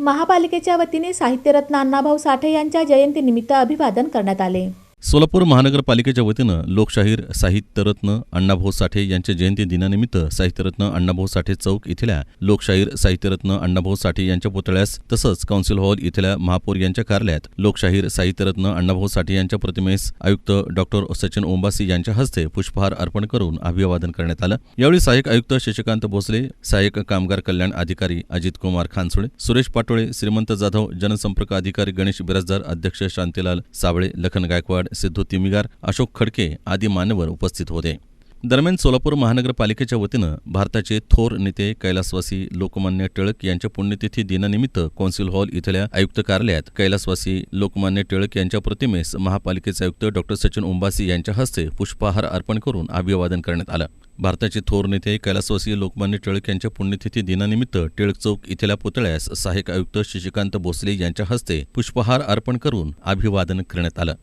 महापालिकेच्या वतीने साहित्यरत्न अण्णाभाऊ साठे यांच्या जयंतीनिमित्त अभिवादन करण्यात आले. सोलापूर महानगरपालिकेच्या वतीनं लोकशाहीर साहित्यरत्न अण्णाभाऊ साठे यांच्या जयंती दिनानिमित्त साहित्यरत्न अण्णाभाऊ साठे चौक इथल्या लोकशाहीर साहित्यरत्न अण्णाभाऊ साठे यांच्या पुतळ्यास तसंच काउन्सिल हॉल इथल्या महापौर यांच्या कार्यालयात लोकशाहीर साहित्यरत्न अण्णाभाऊ साठे यांच्या प्रतिमेस आयुक्त डॉक्टर सचिन ओंबासी यांच्या हस्ते पुष्पहार अर्पण करून अभिवादन करण्यात आलं. यावेळी सहाय्यक आयुक्त शशिकांत भोसले सहाय्यक कामगार कल्याण अधिकारी अजित कुमार खानसुळे सुरेश पाटोळे श्रीमंत जाधव जनसंपर्क अधिकारी गणेश बिराजदार अध्यक्ष शांतीलाल साबळे लखन गायकवाड सिद्धू तिमिगार अशोक खडके आदी मान्यवर उपस्थित होते. दरम्यान सोलापूर महानगरपालिकेच्या वतीनं भारताचे थोर नेते कैलासवासी लोकमान्य टिळक यांच्या पुण्यतिथी दिनानिमित्त कौन्सिल हॉल इथल्या आयुक्त कार्यालयात कैलासवासी लोकमान्य टिळक यांच्या प्रतिमेस महापालिकेचे आयुक्त डॉक्टर सचिन उंबासी यांच्या हस्ते पुष्पहार अर्पण करून अभिवादन करण्यात आलं. भारताचे थोर नेते कैलासवासी लोकमान्य टिळक यांच्या पुण्यतिथी दिनानिमित्त टिळक चौक इथल्या पुतळ्यास सहाय्यक आयुक्त शशिकांत भोसले यांच्या हस्ते पुष्पहार अर्पण करून अभिवादन करण्यात आलं.